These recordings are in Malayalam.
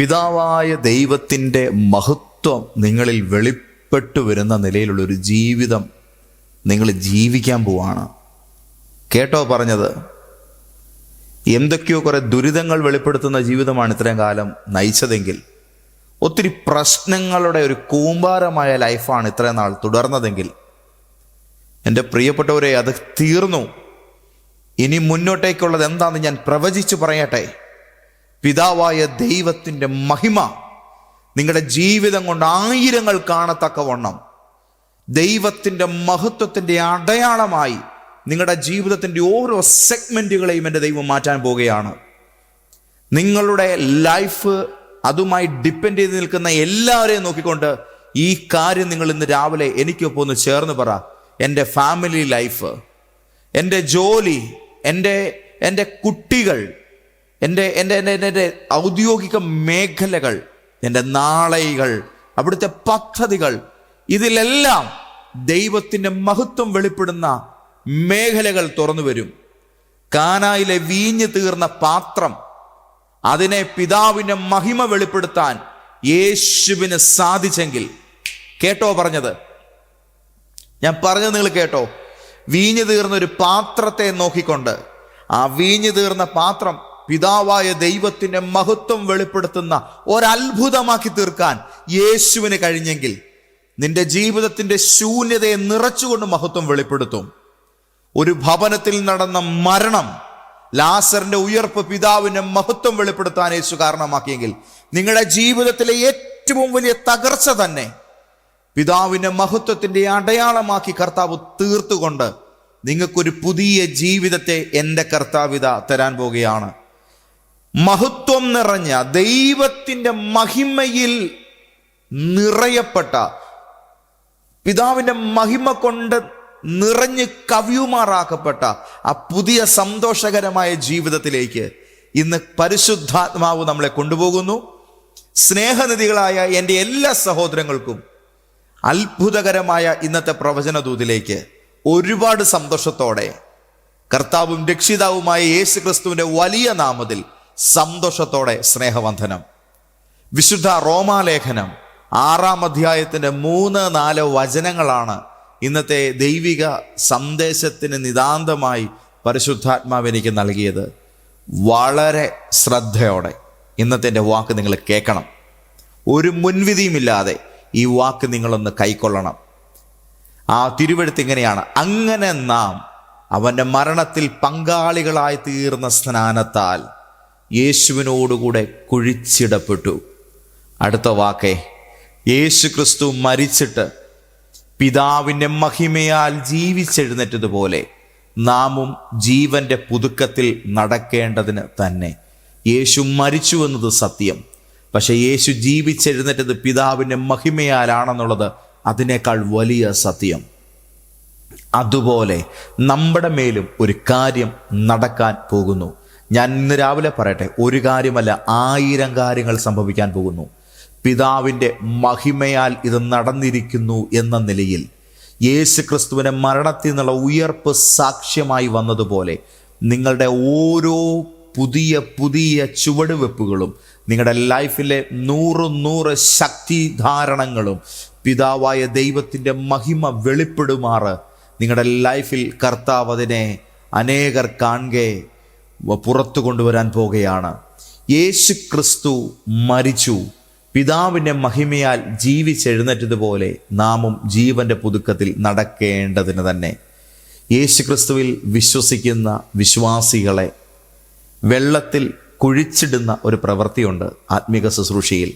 പിതാവായ ദൈവത്തിന്റെ മഹത്വം നിങ്ങളിൽ വെളിപ്പെട്ടു വരുന്ന നിലയിലുള്ള ഒരു ജീവിതം നിങ്ങൾ ജീവിക്കാൻ പോവാണ്. കേട്ടോ പറഞ്ഞത്? എന്തൊക്കെയോ കുറെ ദുരിതങ്ങൾ വെളിപ്പെടുത്തുന്ന ജീവിതമാണ് ഇത്രയും കാലം നയിച്ചതെങ്കിൽ ഒത്തിരി പ്രശ്നങ്ങളുടെ ഒരു കൂമ്പാരമായ ലൈഫാണ് ഇത്രയും നാൾ തുടർന്നതെങ്കിൽ എന്റെ പ്രിയപ്പെട്ടവരെ അത് തീർന്നു. ഇനി മുന്നോട്ടേക്കുള്ളത് എന്താണെന്ന് ഞാൻ പ്രവചിച്ചു പറയട്ടെ. പിതാവായ ദൈവത്തിന്റെ മഹിമ നിങ്ങളുടെ ജീവിതം കൊണ്ട് ആയിരങ്ങൾ കാണത്തക്കവണ്ണം ദൈവത്തിന്റെ മഹത്വത്തിന്റെ അടയാളമായി നിങ്ങളുടെ ജീവിതത്തിന്റെ ഓരോ സെഗ്മെന്റുകളെയും എന്റെ ദൈവം മാറ്റാൻ പോവുകയാണ്. നിങ്ങളുടെ ലൈഫ് അതുമായി ഡിപ്പെൻഡ് ചെയ്ത് നിൽക്കുന്ന എല്ലാവരെയും നോക്കിക്കൊണ്ട് ഈ കാര്യം നിങ്ങൾ ഇന്ന് രാവിലെ എനിക്കൊപ്പം ഒന്ന് ചേർന്ന് പറ. എന്റെ ഫാമിലി ലൈഫ് എന്റെ ജോലി എന്റെ എന്റെ കുട്ടികൾ എന്റെ എന്റെ എന്റെ എന്റെ ഔദ്യോഗിക മേഖലകൾ എന്റെ നാളൈകൾ അവിടുത്തെ പദ്ധതികൾ ഇതിലെല്ലാം ദൈവത്തിന്റെ മഹത്വം വെളിപ്പെടുന്ന മേഖലകൾ തുറന്നു വരും. കാനായിലെ വീഞ്ഞു തീർന്ന പാത്രം അതിനെ പിതാവിന്റെ മഹിമ വെളിപ്പെടുത്താൻ യേശുവിന് സാധിച്ചെങ്കിൽ കേട്ടോ പറഞ്ഞത്? ഞാൻ പറഞ്ഞത് നിങ്ങൾ കേട്ടോ. വീഞ്ഞു തീർന്ന ഒരു പാത്രത്തെ നോക്കിക്കൊണ്ട് ആ വീഞ്ഞു തീർന്ന പാത്രം പിതാവായ ദൈവത്തിന്റെ മഹത്വം വെളിപ്പെടുത്തുന്ന ഒരത്ഭുതമാക്കി തീർക്കാൻ യേശുവിന് കഴിഞ്ഞെങ്കിൽ നിന്റെ ജീവിതത്തിന്റെ ശൂന്യതയെ നിറച്ചുകൊണ്ട് മഹത്വം വെളിപ്പെടുത്തും. ഒരു ഭവനത്തിൽ നടന്ന മരണം ലാസറിന്റെ ഉയർപ്പ് പിതാവിന്റെ മഹത്വം വെളിപ്പെടുത്താൻ യേശു കാരണമാക്കിയെങ്കിൽ നിങ്ങളുടെ ജീവിതത്തിലെ ഏറ്റവും വലിയ തകർച്ച തന്നെ പിതാവിന്റെ മഹത്വത്തിന്റെ അടയാളമാക്കി കർത്താവ് തീർത്തുകൊണ്ട് നിങ്ങൾക്കൊരു പുതിയ ജീവിതത്തെ എന്റെ കർത്താവിത തരാൻ പോവുകയാണ്. മഹത്വം നിറഞ്ഞ ദൈവത്തിന്റെ മഹിമയിൽ നിറയപ്പെട്ട പിതാവിന്റെ മഹിമ കൊണ്ട് നിറഞ്ഞ് കവിയുമാറാക്കപ്പെട്ട ആ പുതിയ സന്തോഷകരമായ ജീവിതത്തിലേക്ക് ഇന്ന് പരിശുദ്ധാത്മാവ് നമ്മളെ കൊണ്ടുപോകുന്നു. സ്നേഹനിധികളായ എന്റെ എല്ലാ സഹോദരങ്ങൾക്കും അത്ഭുതകരമായ ഇന്നത്തെ പ്രവചന ദൂതിലേക്ക് ഒരുപാട് സന്തോഷത്തോടെ കർത്താവും രക്ഷിതാവുമായ യേശു ക്രിസ്തുവിന്റെ വലിയ നാമത്തിൽ സന്തോഷത്തോടെ സ്നേഹവന്ധനം വിശുദ്ധ റോമാലേഖനം ആറാം അധ്യായത്തിന്റെ മൂന്ന് നാല് വചനങ്ങളാണ് ഇന്നത്തെ ദൈവിക സന്ദേശത്തിന് നിതാന്തമായി പരിശുദ്ധാത്മാവ് എനിക്ക് നൽകിയത്. വളരെ ശ്രദ്ധയോടെ ഇന്നത്തെ എന്റെ വാക്ക് നിങ്ങൾ കേൾക്കണം. ഒരു മുൻവിധിയുമില്ലാതെ ഈ വാക്ക് നിങ്ങളൊന്ന് കൈക്കൊള്ളണം. ആ തിരുവെടുത്ത് ഇങ്ങനെയാണ്. അങ്ങനെ നാം അവന്റെ മരണത്തിൽ പങ്കാളികളായി തീർന്ന സ്നാനത്താൽ യേശുവിനോടുകൂടെ കുഴിച്ചിടപ്പെട്ടു. അടുത്ത വാക്കേ. യേശു ക്രിസ്തു മരിച്ചിട്ട് പിതാവിന്റെ മഹിമയാൽ ജീവിച്ചെഴുന്നേറ്റതുപോലെ നാമും ജീവന്റെ പുതുക്കത്തിൽ നടക്കേണ്ടതിന് തന്നെ. യേശു മരിച്ചു എന്നത് സത്യം. പക്ഷെ യേശു ജീവിച്ചെഴുന്നേറ്റത് പിതാവിന്റെ മഹിമയാലാണെന്നുള്ളത് അതിനേക്കാൾ വലിയ സത്യം. അതുപോലെ നമ്മുടെ മേലും ഒരു കാര്യം നടക്കാൻ പോകുന്നു. ഞാൻ ഇന്ന് രാവിലെ പറയട്ടെ ഒരു കാര്യമല്ല ആയിരം കാര്യങ്ങൾ സംഭവിക്കാൻ പോകുന്നു. പിതാവിന്റെ മഹിമയാൽ ഇത് നടന്നിരിക്കുന്നു എന്ന നിലയിൽ യേശു ക്രിസ്തുവിന്റെ മരണത്തിൽ നിന്നുള്ള ഉയർപ്പ് സാക്ഷ്യമായി വന്നതുപോലെ നിങ്ങളുടെ ഓരോ പുതിയ പുതിയ ചുവടുവെപ്പുകളും നിങ്ങളുടെ ലൈഫിലെ നൂറ് നൂറ് ശക്തിധാരണങ്ങളും പിതാവായ ദൈവത്തിന്റെ മഹിമ വെളിപ്പെടുമാറ് നിങ്ങളുടെ ലൈഫിൽ കർത്താവ് അതിനെ അനേകർ കാണുകെ പുറത്തു കൊണ്ടുവരാൻ പോകുകയാണ്. യേശു ക്രിസ്തു മരിച്ചു. പിതാവിന്റെ മഹിമയാൽ ജീവിച്ചെഴുന്നേറ്റതുപോലെ നാമും ജീവന്റെ പുതുക്കത്തിൽ നടക്കേണ്ടതിന് തന്നെ. യേശു ക്രിസ്തുവിൽ വിശ്വസിക്കുന്ന വിശ്വാസികളെ വെള്ളത്തിൽ കുഴിച്ചിടുന്ന ഒരു പ്രവൃത്തിയുണ്ട് ആത്മീക ശുശ്രൂഷയിൽ.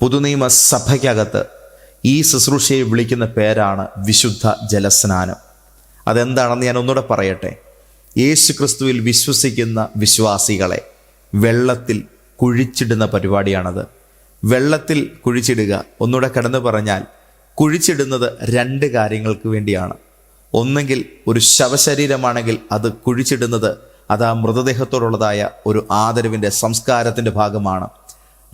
പുതുനിയമ സഭയ്ക്കകത്ത് ഈ ശുശ്രൂഷയെ വിളിക്കുന്ന പേരാണ് വിശുദ്ധ ജലസ്നാനം. അതെന്താണെന്ന് ഞാൻ ഒന്നുകൂടെ പറയട്ടെ? യേശു ക്രിസ്തുവിൽ വിശ്വസിക്കുന്ന വിശ്വാസികളെ വെള്ളത്തിൽ കുഴിച്ചിടുന്ന പരിപാടിയാണത്. വെള്ളത്തിൽ കുഴിച്ചിടുക. ഒന്നുകൂടെ കടന്നു പറഞ്ഞാൽ കുഴിച്ചിടുന്നത് രണ്ട് കാര്യങ്ങൾക്ക് വേണ്ടിയാണ്. ഒന്നെങ്കിൽ ഒരു ശവശരീരമാണെങ്കിൽ അത് കുഴിച്ചിടുന്നത് അത് ആ മൃതദേഹത്തോടുള്ളതായ ഒരു ആദരവിന്റെ സംസ്കാരത്തിന്റെ ഭാഗമാണ്.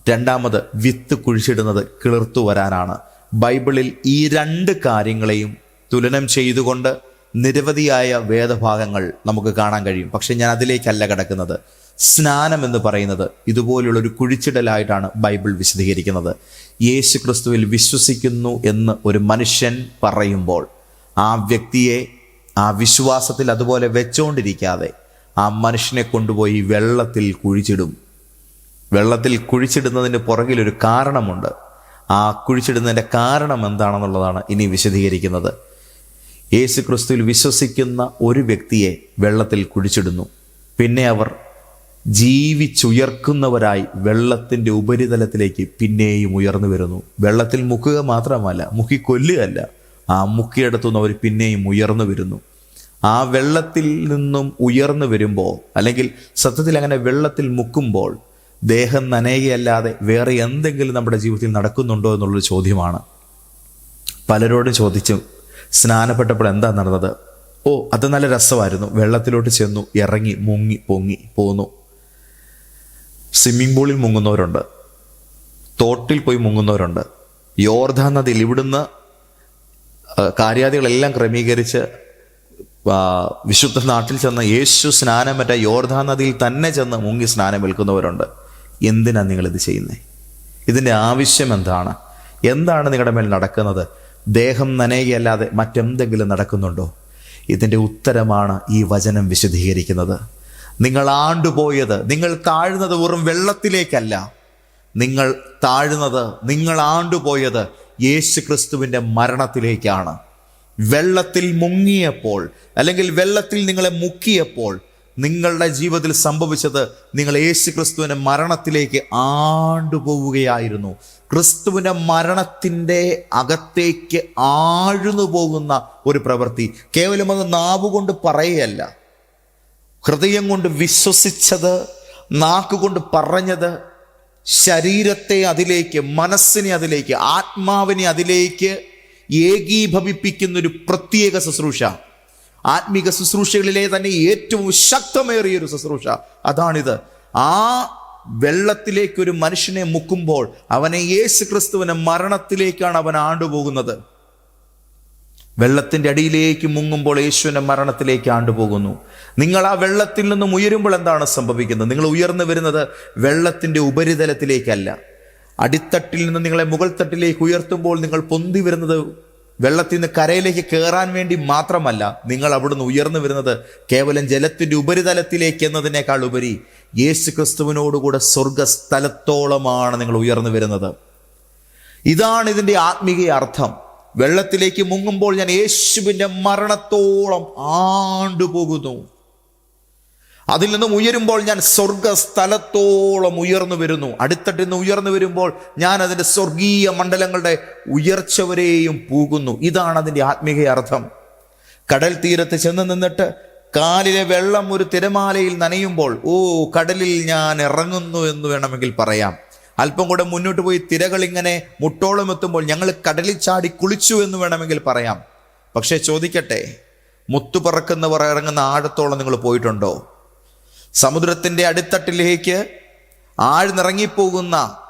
രണ്ടാമത് വിത്ത് കുഴിച്ചിടുന്നത് കിളിർത്തു വരാനാണ്. ബൈബിളിൽ ഈ രണ്ട് കാര്യങ്ങളെയും തുലനം ചെയ്തുകൊണ്ട് നിരവധിയായ വേദഭാഗങ്ങൾ നമുക്ക് കാണാൻ കഴിയും. പക്ഷെ ഞാൻ അതിലേക്കല്ല കിടക്കുന്നത്. സ്നാനം എന്ന് പറയുന്നത് ഇതുപോലുള്ള ഒരു കുഴിച്ചിടലായിട്ടാണ് ബൈബിൾ വിശദീകരിക്കുന്നത്. യേശു ക്രിസ്തുവിൽ വിശ്വസിക്കുന്നു എന്ന് ഒരു മനുഷ്യൻ പറയുമ്പോൾ ആ വ്യക്തിയെ ആ വിശ്വാസത്തിൽ അതുപോലെ വെച്ചോണ്ടിരിക്കാതെ ആ മനുഷ്യനെ കൊണ്ടുപോയി വെള്ളത്തിൽ കുഴിച്ചിടും. വെള്ളത്തിൽ കുഴിച്ചിടുന്നതിന് പുറകിലൊരു കാരണമുണ്ട്. ആ കുഴിച്ചിടുന്നതിന്റെ കാരണം എന്താണെന്നുള്ളതാണ് ഇനി വിശദീകരിക്കുന്നത്. യേശു ക്രിസ്തുവിൽ വിശ്വസിക്കുന്ന ഒരു വ്യക്തിയെ വെള്ളത്തിൽ കുഴിച്ചിടുന്നു. പിന്നെ അവർ ജീവിച്ചുയർക്കുന്നവരായി വെള്ളത്തിന്റെ ഉപരിതലത്തിലേക്ക് പിന്നെയും ഉയർന്നു വരുന്നു. വെള്ളത്തിൽ മുക്കുക മാത്രമല്ല മുക്കി കൊല്ലുകയല്ല. ആ മുക്കിയെടുത്തുനിന്ന് അവർ പിന്നെയും ഉയർന്നു വരുന്നു. ആ വെള്ളത്തിൽ നിന്നും ഉയർന്നു വരുമ്പോൾ അല്ലെങ്കിൽ സത്യത്തിൽ അങ്ങനെ വെള്ളത്തിൽ മുക്കുമ്പോൾ ദേഹം നനയുകയല്ലാതെ വേറെ എന്തെങ്കിലും നമ്മുടെ ജീവിതത്തിൽ നടക്കുന്നുണ്ടോ എന്നുള്ളൊരു ചോദ്യമാണ്. പലരോടും ചോദിച്ചു സ്നാനപ്പെട്ടപ്പോൾ എന്താ നടന്നത്? ഓ അത് നല്ല രസമായിരുന്നു. വെള്ളത്തിലോട്ട് ചെന്നു ഇറങ്ങി മുങ്ങി പൊങ്ങി പോന്നു. സ്വിമ്മിംഗ് പൂളിൽ മുങ്ങുന്നവരുണ്ട്. തോട്ടിൽ പോയി മുങ്ങുന്നവരുണ്ട്. യോർധ നദിയിൽ ഇവിടുന്ന് കാര്യാദികളെല്ലാം ക്രമീകരിച്ച് വിശുദ്ധ നാട്ടിൽ ചെന്ന് യേശു സ്നാനം പറ്റ യോർധാ നദിയിൽ തന്നെ ചെന്ന് മുങ്ങി സ്നാനം വിൽക്കുന്നവരുണ്ട് എന്തിനാണ് നിങ്ങളിത് ചെയ്യുന്നത് ഇതിന്റെ ആവശ്യം എന്താണ്? എന്താണ് നിങ്ങളുടെ മേൽ നടക്കുന്നത്? ദേഹം നനയുകയല്ലാതെ മറ്റെന്തെങ്കിലും നടക്കുന്നുണ്ടോ? ഇതിന്റെ ഉത്തരമാണ് ഈ വചനം വിശദീകരിക്കുന്നത്. നിങ്ങൾ ആണ്ടുപോയത് നിങ്ങൾ താഴ്ന്നത് വെറും വെള്ളത്തിലേക്കല്ല. നിങ്ങൾ താഴ്ന്നത് നിങ്ങൾ ആണ്ടുപോയത് യേശു ക്രിസ്തുവിന്റെ മരണത്തിലേക്കാണ്. വെള്ളത്തിൽ മുങ്ങിയപ്പോൾ അല്ലെങ്കിൽ വെള്ളത്തിൽ നിങ്ങളെ മുക്കിയപ്പോൾ നിങ്ങളുടെ ജീവിതത്തിൽ സംഭവിച്ചത് നിങ്ങൾ യേശു ക്രിസ്തുവിന്റെ മരണത്തിലേക്ക് ആണ്ടുപോവുകയായിരുന്നു. ക്രിസ്തുവിന്റെ മരണത്തിന്റെ അകത്തേക്ക് ആഴ്ന്നു പോകുന്ന ഒരു പ്രവൃത്തി. കേവലം അത് നാവുകൊണ്ട് പറയുകയല്ല. ഹൃദയം കൊണ്ട് വിശ്വസിച്ചത് നാക്കുകൊണ്ട് പറഞ്ഞത് ശരീരത്തെ അതിലേക്ക് മനസ്സിനെ അതിലേക്ക് ആത്മാവിനെ അതിലേക്ക് ഏകീഭവിപ്പിക്കുന്നൊരു പ്രത്യേക ശുശ്രൂഷ. ആത്മീക ശുശ്രൂഷകളിലെ തന്നെ ഏറ്റവും ശക്തമേറിയ ഒരു ശുശ്രൂഷ. അതാണിത്. ആ വെള്ളത്തിലേക്ക് ഒരു മനുഷ്യനെ മുക്കുമ്പോൾ അവനെ യേശു ക്രിസ്തുവിനെ മരണത്തിലേക്കാണ് അവൻ ആണ്ടുപോകുന്നത്. വെള്ളത്തിന്റെ അടിയിലേക്ക് മുങ്ങുമ്പോൾ യേശുവിന്റെ മരണത്തിലേക്ക് ആണ്ടുപോകുന്നു. നിങ്ങൾ ആ വെള്ളത്തിൽ നിന്നും ഉയരുമ്പോൾ എന്താണ് സംഭവിക്കുന്നത്? നിങ്ങൾ ഉയർന്നു വരുന്നത് വെള്ളത്തിന്റെ ഉപരിതലത്തിലേക്കല്ല. അടിത്തട്ടിൽ നിന്ന് നിങ്ങളെ മുകൾ തട്ടിലേക്ക് ഉയർത്തുമ്പോൾ നിങ്ങൾ പൊന്തി വരുന്നത് വെള്ളത്തിൽ നിന്ന് കരയിലേക്ക് കയറാൻ വേണ്ടി മാത്രമല്ല നിങ്ങൾ അവിടുന്ന് ഉയർന്നു വരുന്നത് കേവലം ജലത്തിന്റെ ഉപരിതലത്തിലേക്ക് എന്നതിനേക്കാൾ ഉപരി യേശു ക്രിസ്തുവിനോടുകൂടെ സ്വർഗസ്ഥലത്തോളമാണ് നിങ്ങൾ ഉയർന്നു വരുന്നത്. ഇതാണ് ഇതിന്റെ ആത്മീയ അർത്ഥം. വെള്ളത്തിലേക്ക് മുങ്ങുമ്പോൾ ഞാൻ യേശുവിന്റെ മരണത്തോളം ആണ്ടുപോകുന്നു. അതിൽ നിന്നും ഉയരുമ്പോൾ ഞാൻ സ്വർഗസ്ഥലത്തോളം ഉയർന്നു വരുന്നു. അടുത്തിട്ട് നിന്ന് ഉയർന്നു വരുമ്പോൾ ഞാൻ അതിന്റെ സ്വർഗീയ മണ്ഡലങ്ങളുടെ ഉയർച്ച വരെയും പോകുന്നു. ഇതാണ് അതിന്റെ ആത്മീയ അർത്ഥം. കടൽ തീരത്ത് ചെന്ന് നിന്നിട്ട് കാലിലെ വെള്ളം ഒരു തിരമാലയിൽ നനയുമ്പോൾ ഓ കടലിൽ ഞാൻ ഇറങ്ങുന്നു എന്ന് വേണമെങ്കിൽ പറയാം. അല്പം കൂടെ മുന്നോട്ട് പോയി തിരകൾ ഇങ്ങനെ മുട്ടോളം എത്തുമ്പോൾ ഞങ്ങൾ കടലിൽ ചാടി കുളിച്ചു എന്ന് വേണമെങ്കിൽ പറയാം. പക്ഷേ ചോദിക്കട്ടെ മുത്തു പറക്കുന്നവർ ഇറങ്ങുന്ന ആഴത്തോളം നിങ്ങൾ പോയിട്ടുണ്ടോ? സമുദ്രത്തിന്റെ അടിത്തട്ടിലേക്ക് ആഴ്ന്നിറങ്ങിപ്പോകുന്ന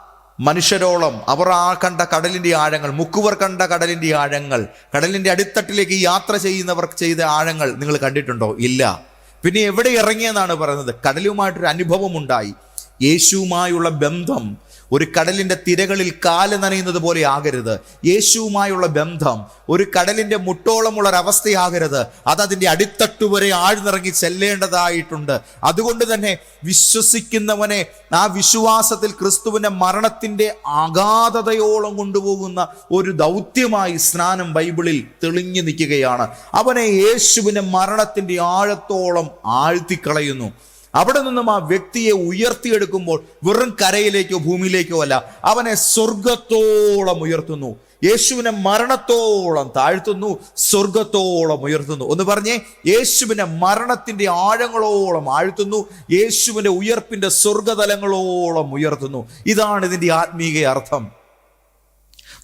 മനുഷ്യരോളം അവർ ആ കണ്ട കടലിന്റെ ആഴങ്ങൾ മുക്കുവർ കണ്ട കടലിന്റെ ആഴങ്ങൾ കടലിന്റെ അടിത്തട്ടിലേക്ക് യാത്ര ചെയ്യുന്നവർ ചെയ്ത ആഴങ്ങൾ നിങ്ങൾ കണ്ടിട്ടുണ്ടോ? ഇല്ല. പിന്നെ എവിടെ ഇറങ്ങിയെന്നാണ് പറയുന്നത്? കടലുമായിട്ടൊരു അനുഭവം ഉണ്ടായി യേശുവുമായുള്ള ബന്ധം ഒരു കടലിന്റെ തിരകളിൽ കാൽ നനയുന്നത് പോലെ ആകരുത്. യേശുവുമായുള്ള ബന്ധം ഒരു കടലിന്റെ മുട്ടോളമുള്ള ഒരവസ്ഥയാകരുത് അത് അതിന്റെ അടിത്തട്ട് വരെ ആഴ്ന്നിറങ്ങി ചെല്ലേണ്ടതായിട്ടുണ്ട്. അതുകൊണ്ട് തന്നെ വിശ്വസിക്കുന്നവനെ ആ വിശ്വാസത്തിൽ ക്രിസ്തുവിന്റെ മരണത്തിന്റെ അഗാധതയോളം കൊണ്ടുപോകുന്ന ഒരു ദൗത്യമായി സ്നാനം ബൈബിളിൽ തെളിഞ്ഞു നിൽക്കുകയാണ്. അവനെ യേശുവിന്റെ മരണത്തിന്റെ ആഴത്തോളം ആഴ്ത്തിക്കളയുന്നു. അവിടെ നിന്നും ആ വ്യക്തിയെ ഉയർത്തിയെടുക്കുമ്പോൾ വെറും കരയിലേക്കോ ഭൂമിയിലേക്കോ അല്ല അവനെ സ്വർഗത്തോളം ഉയർത്തുന്നു. യേശുവിനെ മരണത്തോളം താഴ്ത്തുന്നു സ്വർഗത്തോളം ഉയർത്തുന്നു. ഒന്ന് പറഞ്ഞേ യേശുവിനെ മരണത്തിന്റെ ആഴങ്ങളോളം ആഴ്ത്തുന്നു യേശുവിന്റെ ഉയർപ്പിന്റെ സ്വർഗതലങ്ങളോളം ഉയർത്തുന്നു. ഇതാണ് ഇതിന്റെ ആത്മീയ അർത്ഥം.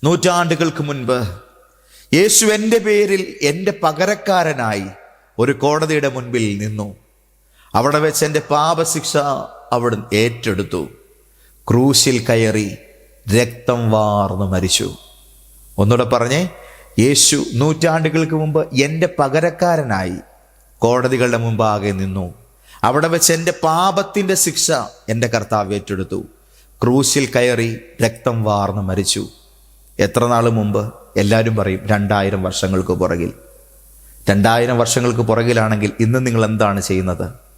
നൂറ്റാണ്ടുകൾക്ക് മുൻപ് യേശു എന്റെ പേരിൽ എന്റെ പകരക്കാരനായി ഒരു കോടതിയുടെ മുൻപിൽ നിന്നു. അവിടെ വെച്ച് എന്റെ പാപശിക്ഷ അവിടെ ഏറ്റെടുത്തു. ക്രൂശിൽ കയറി രക്തം വാർന്ന് മരിച്ചു. ഒന്നുകൂടെ പറഞ്ഞേ യേശു നൂറ്റാണ്ടുകൾക്ക് മുമ്പ് എന്റെ പകരക്കാരനായി കോടതികളുടെ മുമ്പാകെ നിന്നു. അവിടെ വെച്ച് എന്റെ പാപത്തിന്റെ ശിക്ഷ എന്റെ കർത്താവ് ഏറ്റെടുത്തു. ക്രൂശിൽ കയറി രക്തം വാർന്ന് മരിച്ചു. എത്ര നാൾ മുമ്പ്? എല്ലാവരും പറയും രണ്ടായിരം വർഷങ്ങൾക്ക് പുറകിൽ. രണ്ടായിരം വർഷങ്ങൾക്ക് പുറകിലാണെങ്കിൽ ഇന്ന് നിങ്ങൾ എന്താണ് ചെയ്യുന്നത്?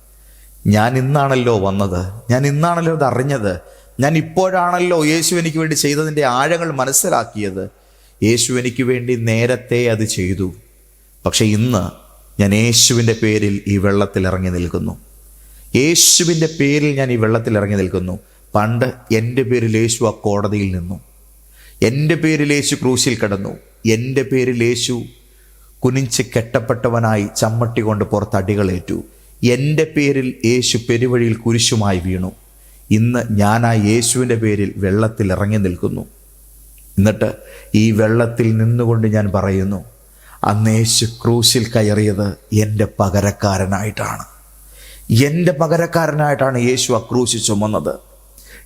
ഞാൻ ഇന്നാണല്ലോ വന്നത്. ഞാൻ ഇന്നാണല്ലോ ഇത് അറിഞ്ഞത് ഞാൻ ഇപ്പോഴാണല്ലോ യേശു എനിക്ക് വേണ്ടി ചെയ്തതിന്റെ ആഴങ്ങൾ മനസ്സിലാക്കിയത്. യേശു എനിക്ക് വേണ്ടി നേരത്തെ അത് ചെയ്തു. പക്ഷെ ഇന്ന് ഞാൻ യേശുവിന്റെ പേരിൽ ഈ വെള്ളത്തിൽ ഇറങ്ങി നിൽക്കുന്നു. യേശുവിന്റെ പേരിൽ ഞാൻ ഈ വെള്ളത്തിൽ ഇറങ്ങി നിൽക്കുന്നു. പണ്ട് എന്റെ പേരിൽ യേശു ആ കോടതിയിൽ നിന്നു. എന്റെ പേരിൽ യേശു ക്രൂശിൽ കിടന്നു. എന്റെ പേരിൽ യേശു കുനിച്ച് കെട്ടപ്പെട്ടവനായി ചമ്മട്ടി കൊണ്ട് പുറത്തടികളേറ്റു എന്റെ പേരിൽ യേശു പെരുവഴിയിൽ കുരിശുമായി വീണു. ഇന്ന് ഞാൻ ആ യേശുവിന്റെ പേരിൽ വെള്ളത്തിൽ ഇറങ്ങി നിൽക്കുന്നു. എന്നിട്ട് ഈ വെള്ളത്തിൽ നിന്നുകൊണ്ട് ഞാൻ പറയുന്നു അന്ന് യേശു ക്രൂശിൽ കയറിയത് എന്റെ പകരക്കാരനായിട്ടാണ്. എന്റെ പകരക്കാരനായിട്ടാണ് യേശു ആ ക്രൂശ് ചുമന്നത്.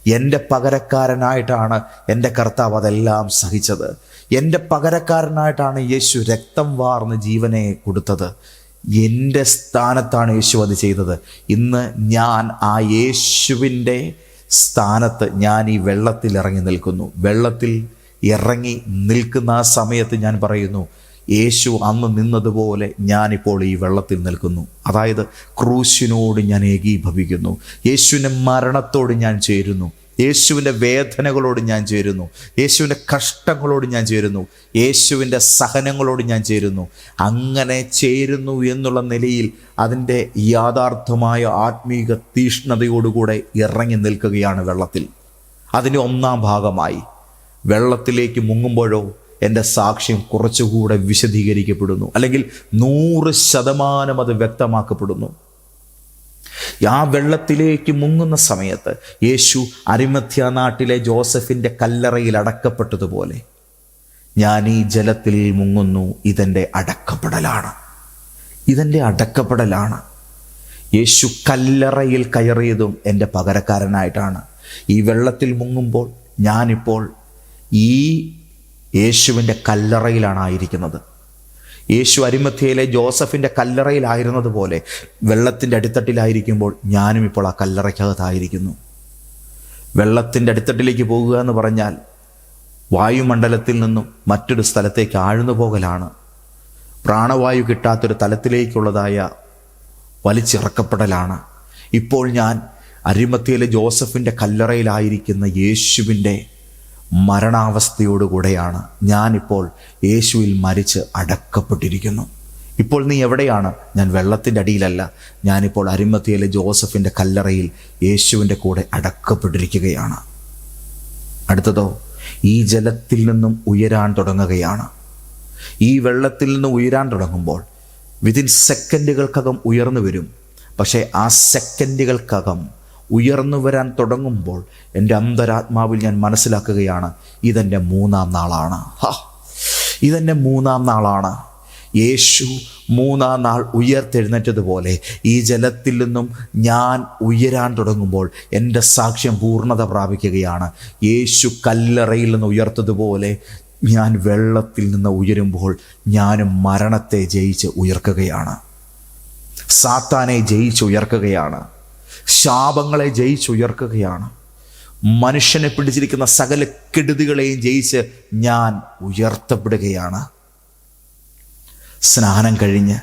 എന്റെ പകരക്കാരനായിട്ടാണ് എന്റെ കർത്താവ് അതെല്ലാം സഹിച്ചത്. എന്റെ പകരക്കാരനായിട്ടാണ് യേശു രക്തം വാർന്ന് ജീവനെ കൊടുത്തത്. എന്റെ സ്ഥാനത്താണ് യേശു അത് ചെയ്തത്. ഇന്ന് ഞാൻ ആ യേശുവിന്റെ സ്ഥാനത്ത് ഞാൻ ഈ വെള്ളത്തിൽ ഇറങ്ങി നിൽക്കുന്നു. വെള്ളത്തിൽ ഇറങ്ങി നിൽക്കുന്ന ആ സമയത്ത് ഞാൻ പറയുന്നു യേശു അന്ന് നിന്നതുപോലെ ഞാനിപ്പോൾ ഈ വെള്ളത്തിൽ നിൽക്കുന്നു. അതായത് ക്രൂശിനോട് ഞാൻ ഏകീഭവിക്കുന്നു. യേശുവിന്റെ മരണത്തോട് ഞാൻ ചേരുന്നു. യേശുവിന്റെ വേദനകളോട് ഞാൻ ചേരുന്നു. യേശുവിന്റെ കഷ്ടങ്ങളോട് ഞാൻ ചേരുന്നു. യേശുവിന്റെ സഹനങ്ങളോട് ഞാൻ ചേരുന്നു. അങ്ങനെ ചേരുന്നു എന്നുള്ള നിലയിൽ അതിന്റെ യാഥാർത്ഥമായ ആത്മീക തീഷ്ണതയോടുകൂടെ ഇറങ്ങി നിൽക്കുകയാണ് വെള്ളത്തിൽ. അതിന്റെ ഒന്നാം ഭാഗമായി വെള്ളത്തിലേക്ക് മുങ്ങുമ്പോഴോ എന്റെ സാക്ഷ്യം കുറച്ചുകൂടെ വിശദീകരിക്കപ്പെടുന്നു. അല്ലെങ്കിൽ നൂറ് ശതമാനം അത് വ്യക്തമാക്കപ്പെടുന്നു. ആ വെള്ളത്തിലേക്ക് മുങ്ങുന്ന സമയത്ത് യേശു അരിമത്യ നാട്ടിലെ ജോസഫിന്റെ കല്ലറയിൽ അടക്കപ്പെട്ടതുപോലെ ഞാൻ ഈ ജലത്തിൽ മുങ്ങുന്നു ഇതെന്റെ അടക്കപ്പെടലാണ്. ഇതെന്റെ അടക്കപ്പെടലാണ്. യേശു കല്ലറയിൽ കയറിയതും എന്റെ പകരക്കാരനായിട്ടാണ്. ഈ വെള്ളത്തിൽ മുങ്ങുമ്പോൾ ഞാനിപ്പോൾ ഈ യേശുവിന്റെ കല്ലറയിലാണ് ആയിരിക്കുന്നത്. യേശു അരിമത്യയിലെ ജോസഫിന്റെ കല്ലറയിലായിരുന്നത് പോലെ വെള്ളത്തിന്റെ അടിത്തട്ടിലായിരിക്കുമ്പോൾ ഞാനും ഇപ്പോൾ ആ കല്ലറയ്ക്കകത്തായിരിക്കുന്നു. വെള്ളത്തിന്റെ അടിത്തട്ടിലേക്ക് പോകുക എന്ന് പറഞ്ഞാൽ വായുമണ്ഡലത്തിൽ നിന്നും മറ്റൊരു സ്ഥലത്തേക്ക് ആഴ്ന്നു പോകലാണ്. പ്രാണവായു കിട്ടാത്തൊരു തലത്തിലേക്കുള്ളതായ വലിച്ചിറക്കപ്പെടലാണ്. ഇപ്പോൾ ഞാൻ അരിമത്തിയിലെ ജോസഫിന്റെ കല്ലറയിലായിരിക്കുന്ന യേശുവിന്റെ മരണാവസ്ഥയോടുകൂടെയാണ് ഞാനിപ്പോൾ യേശുവിൽ മരിച്ച് അടക്കപ്പെട്ടിരിക്കുന്നു. ഇപ്പോൾ നീ എവിടെയാണ്? ഞാൻ വെള്ളത്തിന്റെ അടിയിലല്ല. ഞാനിപ്പോൾ അരിമത്തിയിലെ ജോസഫിന്റെ കല്ലറയിൽ യേശുവിന്റെ കൂടെ അടക്കപ്പെട്ടിരിക്കുകയാണ്. അടുത്തതോ ഈ ജലത്തിൽ നിന്നും ഉയരാൻ തുടങ്ങുകയാണ്. ഈ വെള്ളത്തിൽ നിന്ന് ഉയരാൻ തുടങ്ങുമ്പോൾ വിതിൻ സെക്കൻഡുകൾക്കകം ഉയർന്നു വരും. പക്ഷേ ആ സെക്കൻഡുകൾക്കകം ഉയർന്നു വരാൻ തുടങ്ങുമ്പോൾ എന്റെ അന്തരാത്മാവിൽ ഞാൻ മനസ്സിലാക്കുകയാണ് ഇതെന്റെ മൂന്നാം നാളാണ്. ഹാ. ഇതെന്റെ മൂന്നാം നാളാണ്. യേശു മൂന്നാം നാൾ ഉയർത്തെഴുന്നേറ്റതുപോലെ ഈ ജലത്തിൽ നിന്നും ഞാൻ ഉയരാൻ തുടങ്ങുമ്പോൾ എന്റെ സാക്ഷ്യം പൂർണത പ്രാപിക്കുകയാണ്. യേശു കല്ലറയിൽ നിന്ന് ഉയർത്തതുപോലെ ഞാൻ വെള്ളത്തിൽ നിന്ന് ഉയരുമ്പോൾ ഞാനും മരണത്തെ ജയിച്ച് ഉയർക്കുകയാണ്. സാത്താനെ ജയിച്ച് ഉയർക്കുകയാണ്. ശാപങ്ങളെ ജയിച്ചുയർക്കുകയാണ്. മനുഷ്യനെ പിടിച്ചിരിക്കുന്ന സകല കെടുതികളെയും ജയിച്ച് ഞാൻ ഉയർത്തപ്പെടുകയാണ്. സ്നാനം കഴിഞ്ഞ്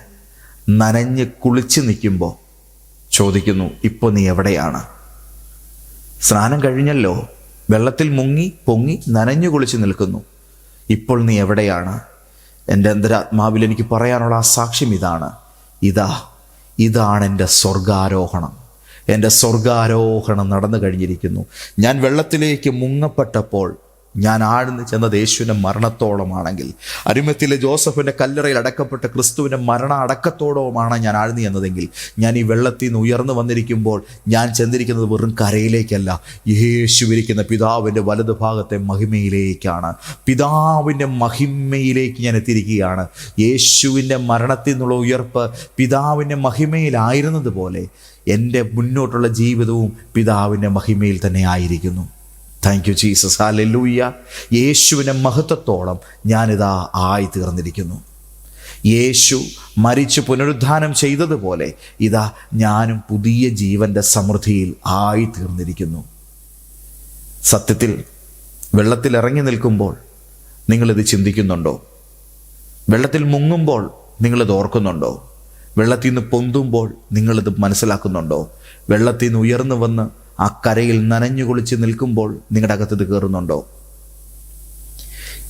നനഞ്ഞ് കുളിച്ച് നിൽക്കുമ്പോൾ ചോദിക്കുന്നു ഇപ്പോൾ നീ എവിടെയാണ്? സ്നാനം കഴിഞ്ഞല്ലോ. വെള്ളത്തിൽ മുങ്ങി പൊങ്ങി നനഞ്ഞു കുളിച്ച് നിൽക്കുന്നു. ഇപ്പോൾ നീ എവിടെയാണ്? എന്റെ അന്തരാത്മാവിൽ എനിക്ക് പറയാനുള്ള ആ സാക്ഷ്യം ഇതാണ്. ഇതാ ഇതാണ് എന്റെ സ്വർഗാരോഹണം എന്റെ സ്വർഗാരോഹണം നടന്നു കഴിഞ്ഞിരിക്കുന്നു. ഞാൻ വെള്ളത്തിലേക്ക് മുങ്ങപ്പെട്ടപ്പോൾ ഞാൻ ആഴ്ന്ന് ചെന്നത് യേശുവിന്റെ മരണത്തോളമാണെങ്കിൽ. അരിമത്തിലെ ജോസഫിന്റെ കല്ലറയിൽ അടക്കപ്പെട്ട ക്രിസ്തുവിന്റെ മരണ അടക്കത്തോളവുമാണ് ഞാൻ ആഴ്ന്നു ചെന്നതെങ്കിൽ. ഞാൻ ഈ വെള്ളത്തിൽ നിന്ന് ഉയർന്നു വന്നിരിക്കുമ്പോൾ ഞാൻ ചെന്നിരിക്കുന്നത് വെറും കരയിലേക്കല്ല. യേശു ഇരിക്കുന്ന പിതാവിന്റെ വലതു ഭാഗത്തെ മഹിമയിലേക്കാണ്. പിതാവിന്റെ മഹിമയിലേക്ക് ഞാൻ എത്തിയിരിക്കുകയാണ്. യേശുവിന്റെ മരണത്തിൽ നിന്നുള്ള ഉയർപ്പ് പിതാവിന്റെ മഹിമയിലായിരുന്നത് പോലെ എന്റെ മുന്നോട്ടുള്ള ജീവിതവും പിതാവിന്റെ മഹിമയിൽ തന്നെ ആയിരിക്കുന്നു. താങ്ക് യു ജീസസ് ഹാലൂയ്യ യേശുവിന്റെ മഹത്വത്തോളം ഞാനിതാ ആയി തീർന്നിരിക്കുന്നു. യേശു മരിച്ചു പുനരുദ്ധാനം ചെയ്തതുപോലെ ഇതാ ഞാനും പുതിയ ജീവന്റെ സമൃദ്ധിയിൽ ആയി തീർന്നിരിക്കുന്നു. സത്യത്തിൽ വെള്ളത്തിൽ ഇറങ്ങി നിൽക്കുമ്പോൾ നിങ്ങളിത് ചിന്തിക്കുന്നുണ്ടോ? വെള്ളത്തിൽ മുങ്ങുമ്പോൾ നിങ്ങളിത് ഓർക്കുന്നുണ്ടോ? വെള്ളത്തിൽ നിന്ന് പൊന്തുമ്പോൾ നിങ്ങളിത് മനസ്സിലാക്കുന്നുണ്ടോ? വെള്ളത്തിൽ നിന്ന് ഉയർന്നു വന്ന് ആ കരയിൽ നനഞ്ഞു കുളിച്ച് നിൽക്കുമ്പോൾ നിങ്ങളുടെ അകത്ത് ഇത് കയറുന്നുണ്ടോ?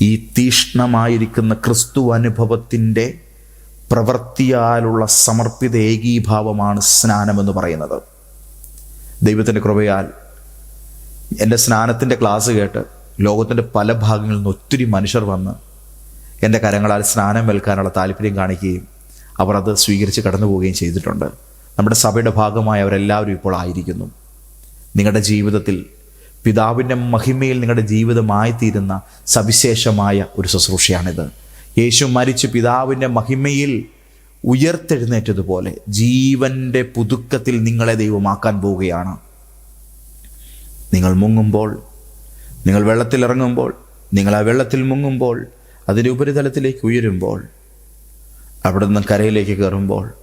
ഈ തീഷ്ണമായിരിക്കുന്ന ക്രിസ്തു അനുഭവത്തിന്റെ പ്രവൃത്തിയാലുള്ള സമർപ്പിത ഏകീഭാവമാണ് സ്നാനമെന്ന് പറയുന്നത്. ദൈവത്തിന്റെ കൃപയാൽ എന്റെ സ്നാനത്തിന്റെ ക്ലാസ് കേട്ട് ലോകത്തിന്റെ പല ഭാഗങ്ങളിൽ നിന്ന് ഒത്തിരി മനുഷ്യർ വന്ന് എന്റെ കരങ്ങളാൽ സ്നാനം വെൽക്കാനുള്ള താല്പര്യം കാണിക്കുകയും അവർ അത് സ്വീകരിച്ച് കടന്നു പോവുകയും ചെയ്തിട്ടുണ്ട്. നമ്മുടെ സഭയുടെ ഭാഗമായി അവരെല്ലാവരും ഇപ്പോൾ ആയിരിക്കുന്നു. നിങ്ങളുടെ ജീവിതത്തിൽ പിതാവിന്റെ മഹിമയിൽ നിങ്ങളുടെ ജീവിതമായിത്തീരുന്ന സവിശേഷമായ ഒരു ശുശ്രൂഷയാണിത്. യേശു മരിച്ച് പിതാവിന്റെ മഹിമയിൽ ഉയർത്തെഴുന്നേറ്റതുപോലെ ജീവന്റെ പുതുക്കത്തിൽ നിങ്ങളെ ദൈവമാക്കാൻ പോവുകയാണ്. നിങ്ങൾ മുങ്ങുമ്പോൾ നിങ്ങൾ വെള്ളത്തിലിറങ്ങുമ്പോൾ നിങ്ങൾ ആ വെള്ളത്തിൽ മുങ്ങുമ്പോൾ അതിന്റെ ഉപരിതലത്തിലേക്ക് ഉയരുമ്പോൾ അവിടെ നിന്ന് കരയിലേക്ക് കയറുമ്പോൾ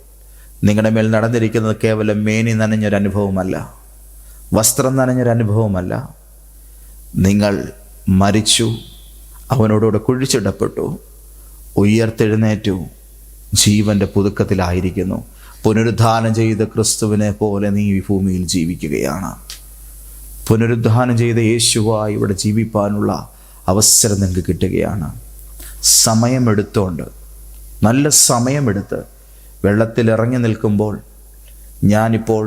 നിങ്ങളുടെ മേൽ നടന്നിരിക്കുന്നത് കേവലം മേനി നനഞ്ഞൊരു അനുഭവമല്ല വസ്ത്രം നനഞ്ഞൊരു അനുഭവമല്ല നിങ്ങൾ മരിച്ചു അവനോടുകൂടെ കുഴിച്ചിടപ്പെട്ടു ഉയർത്തെഴുന്നേറ്റു ജീവന്റെ പുതുക്കത്തിലായിരിക്കുന്നു. പുനരുദ്ധാനം ചെയ്ത ക്രിസ്തുവിനെ പോലെ നീ ഈ ഭൂമിയിൽ ജീവിക്കുകയാണ്. പുനരുദ്ധാനം ചെയ്ത യേശുവായി ഇവിടെ ജീവിപ്പാനുള്ള അവസരം നിങ്ങൾക്ക് കിട്ടുകയാണ്. സമയമെടുത്തോണ്ട് നല്ല സമയമെടുത്ത് വെള്ളത്തിൽ ഇറങ്ങി നിൽക്കുമ്പോൾ ഞാനിപ്പോൾ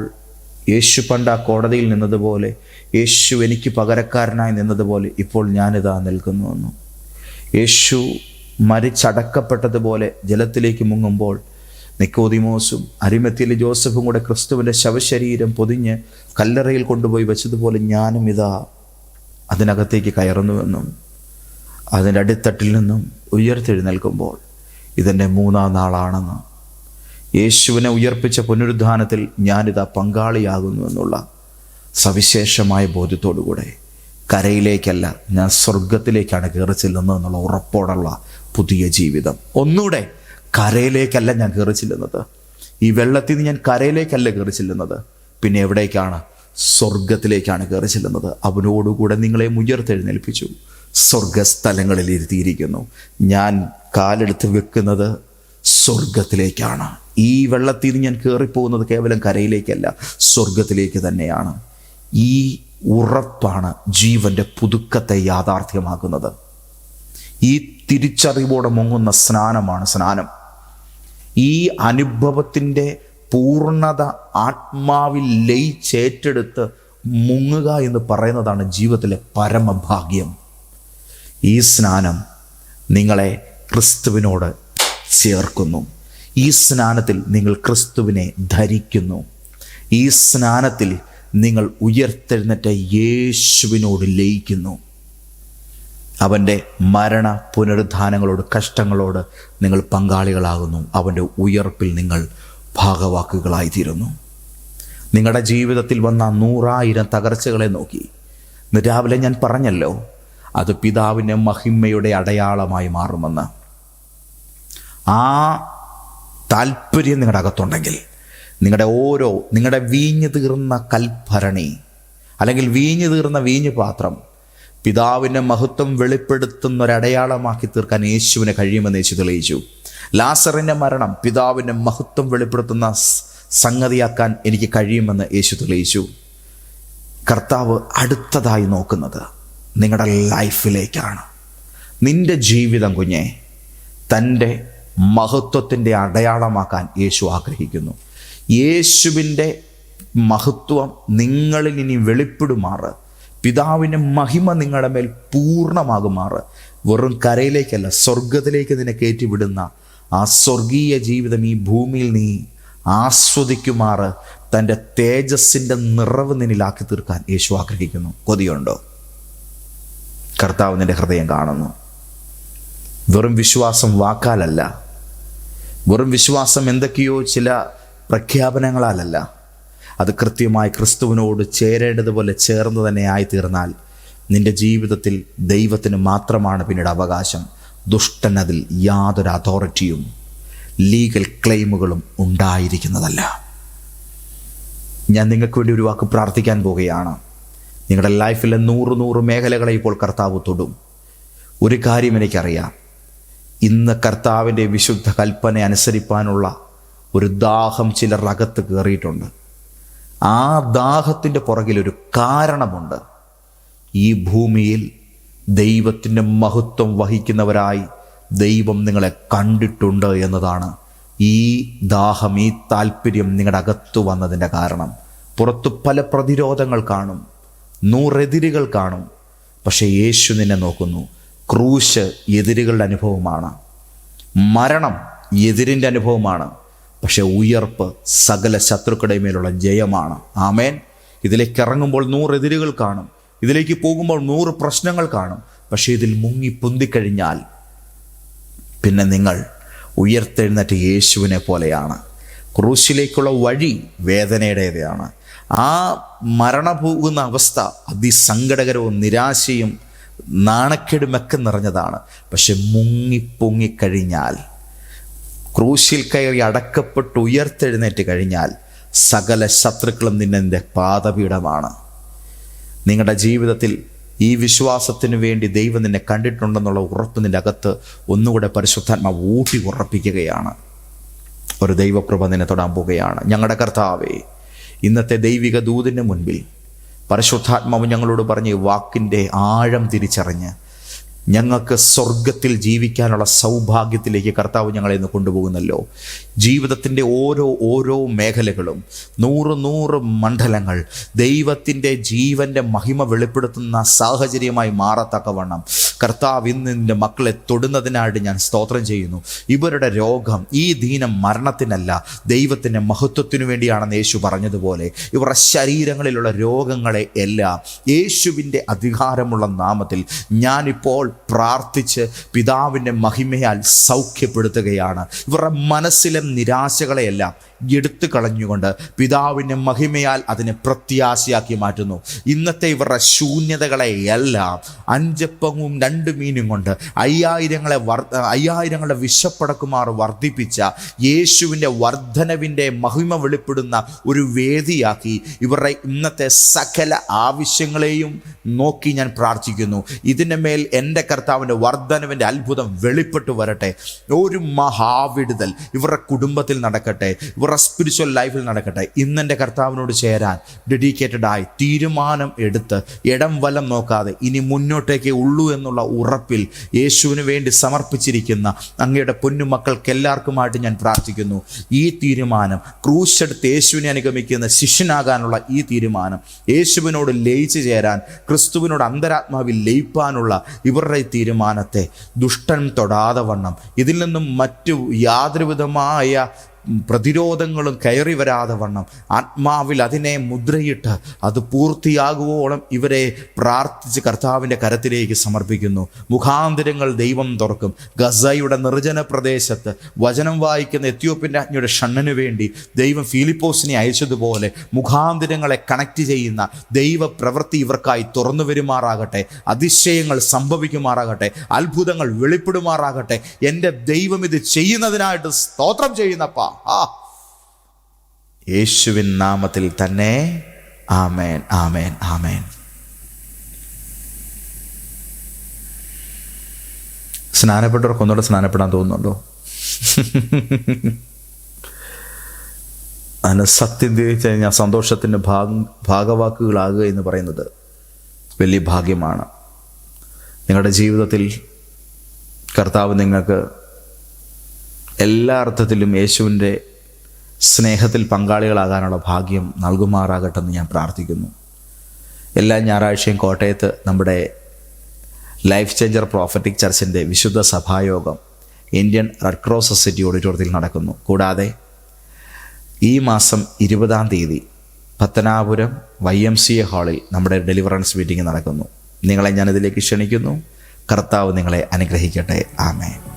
യേശു പണ്ട് ആ കോടതിയിൽ നിന്നതുപോലെ യേശു എനിക്ക് പകരക്കാരനായി നിന്നതുപോലെ ഇപ്പോൾ ഞാനിതാ നിൽക്കുന്നുവെന്നു യേശു മരിച്ചടക്കപ്പെട്ടതുപോലെ ജലത്തിലേക്ക് മുങ്ങുമ്പോൾ നിക്കോദിമോസും അരിമത്തിയിലെ ജോസഫും കൂടെ ക്രിസ്തുവിന്റെ ശവശരീരം പൊതിഞ്ഞ് കല്ലറയിൽ കൊണ്ടുപോയി വെച്ചതുപോലെ ഞാനും ഇതാ അതിനകത്തേക്ക് കയറുന്നുവെന്നും അതിന്റെ അടിത്തട്ടിൽ നിന്നും ഉയർത്തെഴുന്നേൽക്കുമ്പോൾ ഇതെന്റെ മൂന്നാം നാളാണെന്ന്. യേശുവിനെ ഉയർപ്പിച്ച പുനരുദ്ധാനത്തിൽ ഞാനിതാ പങ്കാളിയാകുന്നു എന്നുള്ള സവിശേഷമായ ബോധ്യത്തോടുകൂടെ കരയിലേക്കല്ല ഞാൻ സ്വർഗത്തിലേക്കാണ് കയറി ചെല്ലുന്നത് എന്നുള്ള ഉറപ്പോടുള്ള പുതിയ ജീവിതം. ഒന്നുകൂടെ കരയിലേക്കല്ല ഞാൻ കയറി ചെല്ലുന്നത്. ഈ വെള്ളത്തിൽ നിന്ന് ഞാൻ കരയിലേക്കല്ല കയറി ചെല്ലുന്നത്. പിന്നെ എവിടേക്കാണ്? സ്വർഗത്തിലേക്കാണ് കയറി ചെല്ലുന്നത്. അവനോടുകൂടെ നിങ്ങളെ ഉയർത്തെഴുന്നേൽപ്പിച്ചു സ്വർഗസ്ഥലങ്ങളിൽ ഇരുത്തിയിരിക്കുന്നു. ഞാൻ കാലെടുത്ത് വെക്കുന്നത് സ്വർഗത്തിലേക്കാണ് ഈ വെള്ളത്തിൽ നിന്ന് ഞാൻ കയറിപ്പോകുന്നത് കേവലം കരയിലേക്കല്ല സ്വർഗത്തിലേക്ക് തന്നെയാണ്. ഈ ഉറപ്പാണ് ജീവന്റെ പുതുക്കത്തെ യാഥാർത്ഥ്യമാക്കുന്നത്. ഈ തിരിച്ചറിവോടെ മുങ്ങുന്ന സ്നാനമാണ് സ്നാനം. ഈ അനുഭവത്തിന്റെ പൂർണത ആത്മാവിൽ ലയിച്ചേറ്റെടുത്ത് മുങ്ങുക എന്ന് പറയുന്നതാണ് ജീവിതത്തിലെ പരമഭാഗ്യം. ഈ സ്നാനം നിങ്ങളെ ക്രിസ്തുവിനോട് ചേർക്കുന്നു. ഈ സ്നാനത്തിൽ നിങ്ങൾ ക്രിസ്തുവിനെ ധരിക്കുന്നു. ഈ സ്നാനത്തിൽ നിങ്ങൾ ഉയർത്തെഴുന്നേറ്റ യേശുവിനോട് ലയിക്കുന്നു. അവന്റെ മരണ പുനരുദ്ധാനങ്ങളോട് കഷ്ടങ്ങളോട് നിങ്ങൾ പങ്കാളികളാകുന്നു. അവന്റെ ഉയർപ്പിൽ നിങ്ങൾ ഭാഗവാക്കുകളായിത്തീരുന്നു. നിങ്ങളുടെ ജീവിതത്തിൽ വന്ന നൂറായിരം തകർച്ചകളെ നോക്കി. രാവിലെ ഞാൻ പറഞ്ഞല്ലോ അത് പിതാവിന്റെ മഹിമയുടെ അടയാളമായി മാറുമെന്ന്. ആ താല്പര്യം നിങ്ങളുടെ അകത്തുണ്ടെങ്കിൽ നിങ്ങളുടെ ഓരോ നിങ്ങളുടെ വീഞ്ഞു തീർന്ന കൽഭരണി അല്ലെങ്കിൽ വീഞ്ഞു തീർന്ന വീഞ്ഞു പാത്രം പിതാവിന്റെ മഹത്വം വെളിപ്പെടുത്തുന്ന ഒരടയാളമാക്കി തീർക്കാൻ യേശുവിന് കഴിയുമെന്ന് യേശു തെളിയിച്ചു. ലാസറിന്റെ മരണം പിതാവിന്റെ മഹത്വം വെളിപ്പെടുത്തുന്ന സംഗതിയാക്കാൻ എനിക്ക് കഴിയുമെന്ന് യേശു തെളിയിച്ചു. കർത്താവ് അടുത്തതായി നോക്കുന്നത് നിങ്ങളുടെ ലൈഫിലേക്കാണ്. നിന്റെ ജീവിതം കുഞ്ഞെ തന്റെ മഹത്വത്തിന്റെ അടയാളമാക്കാൻ യേശു ആഗ്രഹിക്കുന്നു. യേശുവിന്റെ മഹത്വം നിങ്ങളിൽ ഇനി വെളിപ്പെടുമാറ്. പിതാവിന്റെ മഹിമ നിങ്ങളുടെ മേൽ പൂർണമാകുമാറ്. വെറും കരയിലേക്കല്ല സ്വർഗത്തിലേക്ക് നിന്നെ കയറ്റിവിടുന്ന ആ സ്വർഗീയ ജീവിതം ഈ ഭൂമിയിൽ നീ ആസ്വദിക്കുമാറ്. തന്റെ തേജസ്സിന്റെ നിറവ് നിന്നിലാക്കി തീർക്കാൻ യേശു ആഗ്രഹിക്കുന്നു. കൊതിയുണ്ടോ? കർത്താവ് നിന്റെ ഹൃദയം കാണുന്നു. വെറും വിശ്വാസം വാക്കാലല്ല. വെറും വിശ്വാസം എന്തൊക്കെയോ ചില പ്രഖ്യാപനങ്ങളാലല്ല. അത് കൃത്യമായി ക്രിസ്തുവിനോട് ചേരേണ്ടതുപോലെ ചേർന്ന് തന്നെ ആയിത്തീർന്നാൽ നിന്റെ ജീവിതത്തിൽ ദൈവത്തിന് മാത്രമാണ് പിന്നീട് അവകാശം. ദുഷ്ടൻ അതിൽ യാതൊരു അതോറിറ്റിയും ലീഗൽ ക്ലെയിമുകളും ഉണ്ടായിരിക്കുന്നതല്ല. ഞാൻ നിങ്ങൾക്ക് വേണ്ടി ഒരു വാക്ക് പ്രാർത്ഥിക്കാൻ പോവുകയാണ്. നിങ്ങളുടെ ലൈഫിലെ നൂറ് നൂറ് മേഖലകളെ ഇപ്പോൾ കർത്താവ് തൊടും. ഒരു കാര്യം എനിക്കറിയാം. ഇന്ന് കർത്താവിന്റെ വിശുദ്ധ കൽപ്പന അനുസരിപ്പാനുള്ള ഒരു ദാഹം ചിലർ അകത്ത് കയറിയിട്ടുണ്ട്. ആ ദാഹത്തിന്റെ പുറകിലൊരു കാരണമുണ്ട്. ഈ ഭൂമിയിൽ ദൈവത്തിന്റെ മഹത്വം വഹിക്കുന്നവരായി ദൈവം നിങ്ങളെ കണ്ടിട്ടുണ്ട് എന്നതാണ് ഈ ദാഹം ഈ താല്പര്യം നിങ്ങളുടെ അകത്തു വന്നതിന്റെ കാരണം. പുറത്തു പല പ്രതിരോധങ്ങൾ കാണും. നൂറെതിരുകൾ കാണും. പക്ഷേ യേശു നിന്നെ നോക്കുന്നു. ക്രൂശ് എതിരുകളുടെ അനുഭവമാണ്. മരണം എതിരിന്റെ അനുഭവമാണ്. പക്ഷേ ഉയർപ്പ് സകല ശത്രുക്കളുടെ മേലുള്ള ജയമാണ്. ആമേൻ. ഇതിലേക്ക് ഇറങ്ങുമ്പോൾ നൂറെതിരുകൾ കാണും. ഇതിലേക്ക് പോകുമ്പോൾ നൂറ് പ്രശ്നങ്ങൾ കാണും. പക്ഷേ ഇതിൽ മുങ്ങി പൊന്തിക്കഴിഞ്ഞാൽ പിന്നെ നിങ്ങൾ ഉയർത്തെഴുന്നേറ്റ് യേശുവിനെ പോലെയാണ്. ക്രൂശിലേക്കുള്ള വഴി വേദനയുടേതാണ്. ആ മരണ പോകുന്ന അവസ്ഥ അതിസങ്കടകരവും നിരാശയും നാണക്കേടുമൊക്കെ നിറഞ്ഞതാണ്. പക്ഷെ മുങ്ങിപ്പൊങ്ങിക്കഴിഞ്ഞാൽ ക്രൂശിൽ കയറി അടക്കപ്പെട്ട് ഉയർത്തെഴുന്നേറ്റ് കഴിഞ്ഞാൽ സകല ശത്രുക്കളും നിന്നെ പാതപീഠമാണ് നിങ്ങളുടെ ജീവിതത്തിൽ ഈ വിശ്വാസത്തിന് വേണ്ടി ദൈവം നിന്നെ കണ്ടിട്ടുണ്ടെന്നുള്ള ഉറപ്പ് നിന്റെ അകത്ത് ഒന്നുകൂടെ പരിശുദ്ധാത്മാവ് ഊട്ടി ഉറപ്പിക്കുകയാണ്. ഒരു ദൈവപ്രഭ നിന്നെ തൊടാൻ പോവുകയാണ്. ഞങ്ങളുടെ കർത്താവേ ഇന്നത്തെ ദൈവിക ദൂതിന് മുൻപിൽ പരിശുദ്ധാത്മാവ് ഞങ്ങളോട് പറഞ്ഞ് വാക്കിന്റെ ആഴം തിരിച്ചറിഞ്ഞ് ഞങ്ങൾക്ക് സ്വർഗത്തിൽ ജീവിക്കാനുള്ള സൗഭാഗ്യത്തിലേക്ക് കർത്താവ് ഞങ്ങളെ ഇന്ന് കൊണ്ടുപോകുന്നല്ലോ. ജീവിതത്തിന്റെ ഓരോ ഓരോ മേഖലകളും നൂറ് നൂറ് മണ്ഡലങ്ങൾ ദൈവത്തിന്റെ ജീവന്റെ മഹിമ വെളിപ്പെടുത്തുന്ന സാഹചര്യമായി മാറത്തക്കവണ്ണം കർത്താവ് ഇന്ന് നിന്റെ മക്കളെ തൊടുന്നതിനായിട്ട് ഞാൻ സ്തോത്രം ചെയ്യുന്നു. ഇവരുടെ രോഗം ഈ ദീനം മരണത്തിനല്ല ദൈവത്തിന്റെ മഹത്വത്തിനു വേണ്ടിയാണെന്ന് യേശു പറഞ്ഞതുപോലെ ഇവരുടെ ശരീരങ്ങളിലുള്ള രോഗങ്ങളെ എല്ലാം യേശുവിന്റെ അധികാരമുള്ള നാമത്തിൽ ഞാനിപ്പോൾ പ്രാർത്ഥിച്ച് പിതാവിന്റെ മഹിമയാൽ സൗഖ്യപ്പെടുത്തുകയാണ്. ഇവരുടെ മനസ്സിലെ നിരാശകളെയെല്ലാം എടുത്തു കളഞ്ഞുകൊണ്ട് പിതാവിന്റെ മഹിമയാൽ അതിനെ പ്രത്യാശയാക്കി മാറ്റുന്നു. ഇന്നത്തെ ഇവരുടെ ശൂന്യതകളെ എല്ലാം അഞ്ചപ്പവും രണ്ട് മീനും കൊണ്ട് അയ്യായിരങ്ങളെ വർ അയ്യായിരങ്ങളെ വിശപ്പടക്കുമാർ വർദ്ധിപ്പിച്ച യേശുവിന്റെ വർധനവിന്റെ മഹിമ വെളിപ്പെടുന്ന ഒരു വേദിയാക്കി ഇവരുടെ ഇന്നത്തെ സകല ആവശ്യങ്ങളെയും നോക്കി ഞാൻ പ്രാർത്ഥിക്കുന്നു. ഇതിന്റെ മേൽ എന്റെ കർത്താവിന്റെ വർധനവിന്റെ അത്ഭുതം വെളിപ്പെട്ടു വരട്ടെ. ഒരു മഹാവിടുതൽ ഇവരുടെ കുടുംബത്തിൽ നടക്കട്ടെ. ഇവരുടെ സ്പിരിച്വൽ ലൈഫിൽ നടക്കട്ടെ. ഇന്നെന്റെ കർത്താവിനോട് ചേരാൻ ഡെഡിക്കേറ്റഡ് ആയി തീരുമാനം എടുത്ത് ഇടം വലം നോക്കാതെ ഇനി മുന്നോട്ടേക്കേ ഉള്ളൂ എന്നുള്ള ഉറപ്പിൽ യേശുവിന് വേണ്ടി സമർപ്പിച്ചിരിക്കുന്ന അങ്ങയുടെ പൊന്നുമക്കൾക്ക് എല്ലാവർക്കുമായിട്ട് ഞാൻ പ്രാർത്ഥിക്കുന്നു. ഈ തീരുമാനം ക്രൂശെടുത്ത് യേശുവിനെ അനുഗമിക്കുന്ന ശിഷ്യനാകാനുള്ള ഈ തീരുമാനം യേശുവിനോട് ലയിച്ചു ചേരാൻ ക്രിസ്തുവിനോട് അന്തരാത്മാവിൽ ലയിപ്പാനുള്ള ഇവരുടെ തീരുമാനത്തെ ദുഷ്ടൻ തൊടാതെ വണ്ണം. ഇതിൽ നിന്നും മറ്റു യാതൊരുവിധമായ പ്രതിരോധങ്ങളും കയറി വരാതെ വണ്ണം. ആത്മാവിൽ അതിനെ മുദ്രയിട്ട് അത് പൂർത്തിയാകുവോളം ഇവരെ പ്രാർത്ഥിച്ച് കർത്താവിന്റെ കരത്തിലേക്ക് സമർപ്പിക്കുന്നു. മുഖാന്തരങ്ങൾ ദൈവം തുറക്കും. ഗസയുടെ നിർജന പ്രദേശത്ത് വചനം വായിക്കുന്ന എത്യോപ്യൻ രാജ്ഞിയുടെ ഷണ്ണന് വേണ്ടി ദൈവം ഫിലിപ്പോസിനെ അയച്ചതുപോലെ മുഖാന്തരങ്ങളെ കണക്ട് ചെയ്യുന്ന ദൈവ പ്രവൃത്തി ഇവർക്കായി തുറന്നു വരുമാറാകട്ടെ അതിശയങ്ങൾ സംഭവിക്കുമാറാകട്ടെ അത്ഭുതങ്ങൾ വെളിപ്പെടുമാറാകട്ടെ. എന്റെ ദൈവം ഇത് ചെയ്യുന്നതിനായിട്ട് സ്തോത്രം ചെയ്യുന്നപ്പാ. ആ. യേശുവിൻ നാമത്തിൽ തന്നെ ആമേൻ ആമേൻ ആമേൻ. സ്നാനപ്പെട്ടവർക്ക് ഒന്നുകൂടെ സ്നാനപ്പെടാൻ തോന്നുന്നുണ്ടോ? അതിന് സത്യം തിരിച്ചു കഴിഞ്ഞാൽ സന്തോഷത്തിന്റെ ഭാഗ ഭാഗവാക്കുകളാകുക എന്ന് പറയുന്നത് വലിയ ഭാഗ്യമാണ്. നിങ്ങളുടെ ജീവിതത്തിൽ കർത്താവ് നിങ്ങൾക്ക് എല്ലാ അർത്ഥത്തിലും യേശുവിന്റെ സ്നേഹത്തിൽ പങ്കാളികളാകാനുള്ള ഭാഗ്യം നൽകുമാറാകട്ടെ എന്ന് ഞാൻ പ്രാർത്ഥിക്കുന്നു. എല്ലാ ഞായറാഴ്ചയും കോട്ടയത്ത് നമ്മുടെ ലൈഫ് ചേഞ്ചർ പ്രോഫറ്റിക് ചർച്ചിന്റെ വിശുദ്ധ സഭായോഗം ഇന്ത്യൻ റെഡ് ക്രോസ് സൊസൈറ്റി ഓഡിറ്റോറിയത്തിൽ നടക്കുന്നു. കൂടാതെ ഈ മാസം ഇരുപതാം തീയതി Pathanapuram Y M C A ഹാളിൽ നമ്മുടെ ഡെലിവറൻസ് മീറ്റിംഗ് നടക്കുന്നു. നിങ്ങളെ ഞാനിതിലേക്ക് ക്ഷണിക്കുന്നു. കർത്താവ് നിങ്ങളെ അനുഗ്രഹിക്കട്ടെ. ആമേ